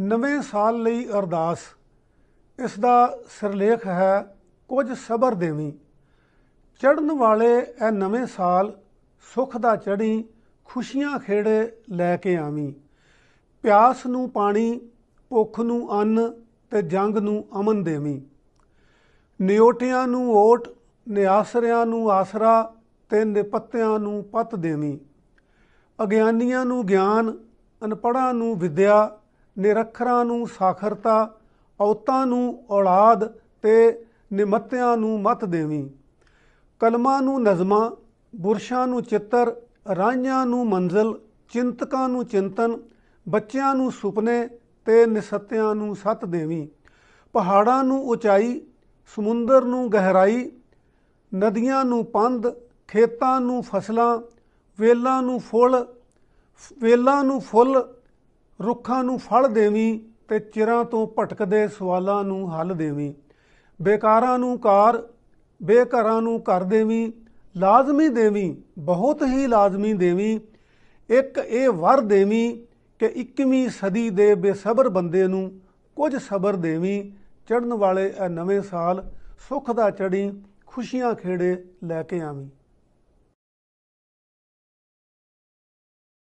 ਨਵੇਂ ਸਾਲ ਲਈ ਅਰਦਾਸ। ਇਸ ਦਾ ਸਿਰਲੇਖ ਹੈ ਕੁਝ ਸਬਰ ਦੇਵੀਂ। ਚੜਨ ਵਾਲੇ ਇਹ ਨਵੇਂ ਸਾਲ ਸੁਖ ਦਾ ਚੜੀ ਖੁਸ਼ੀਆਂ ਖੇੜੇ ਲੈ ਕੇ ਆਵੀਂ। ਪਿਆਸ ਨੂੰ ਪਾਣੀ, ਭੁੱਖ ਨੂੰ ਅੰਨ ਤੇ ਜੰਗ ਨੂੰ ਅਮਨ ਦੇਵੀਂ। ਨਿਓਟਿਆਂ ਨੂੰ ਓਟ, ਨਿਆਸਰਿਆਂ ਨੂੰ ਆਸਰਾ ਤੇ ਨਿਪੱਤਿਆਂ ਨੂੰ ਪਤ ਦੇਵੀਂ। ਅਗਿਆਨੀਆਂ ਨੂੰ ਗਿਆਨ, ਅਨਪੜ੍ਹਾਂ ਨੂੰ ਵਿਦਿਆ ਨਿਰਖਰਾਂ ਨੂੰ ਸਾਖਰਤਾ, ਔਤਾਂ ਨੂੰ ਔਲਾਦ ਤੇ ਨਿਮੱਤਿਆਂ ਨੂੰ ਮਤ ਦੇਵੀਂ। ਕਲਮਾਂ ਨੂੰ ਨਜ਼ਮਾਂ, ਬੁਰਸ਼ਾਂ ਨੂੰ ਚਿੱਤਰ ਰਾਹੀਆਂ ਨੂੰ ਮੰਜ਼ਲ, ਚਿੰਤਕਾਂ ਨੂੰ ਚਿੰਤਨ, ਬੱਚਿਆਂ ਨੂੰ ਸੁਪਨੇ ਤੇ ਨਿਸਤਿਆਂ ਨੂੰ ਸਤ ਦੇਵੀਂ। ਪਹਾੜਾਂ ਨੂੰ ਉਚਾਈ, ਸਮੁੰਦਰ ਨੂੰ ਗਹਿਰਾਈ, ਨਦੀਆਂ ਨੂੰ ਪੰਧ, ਖੇਤਾਂ ਨੂੰ ਫਸਲਾਂ, ਵੇਲਾਂ ਨੂੰ ਫੁੱਲ ਵੇਲਾਂ ਨੂੰ ਫੁੱਲ ਰੁੱਖਾਂ ਨੂੰ ਫਲ ਦੇਵੀਂ ਤੇ ਚਿਰਾਂ ਤੋਂ ਭਟਕਦੇ ਸਵਾਲਾਂ ਨੂੰ ਹੱਲ ਦੇਵੀਂ। ਬੇਕਾਰਾਂ ਨੂੰ ਕਾਰ, ਬੇਘਰਾਂ ਨੂੰ ਕਰ ਦੇਵੀਂ, ਲਾਜ਼ਮੀ ਦੇਵੀਂ, ਬਹੁਤ ਹੀ ਲਾਜ਼ਮੀ ਦੇਵੀਂ। ਇੱਕ ਇਹ ਵਰ ਦੇਵੀਂ ਕਿ 21ਵੀਂ ਸਦੀ ਦੇ ਬੇਸਬਰ ਬੰਦੇ ਨੂੰ ਕੁਝ ਸਬਰ ਦੇਵੀਂ। ਚੜਨ ਵਾਲੇ ਇਹ ਨਵੇਂ ਸਾਲ ਸੁੱਖ ਦਾ ਚੜੀ ਖੁਸ਼ੀਆਂ ਖੇੜੇ ਲੈ ਕੇ ਆਵੀਂ।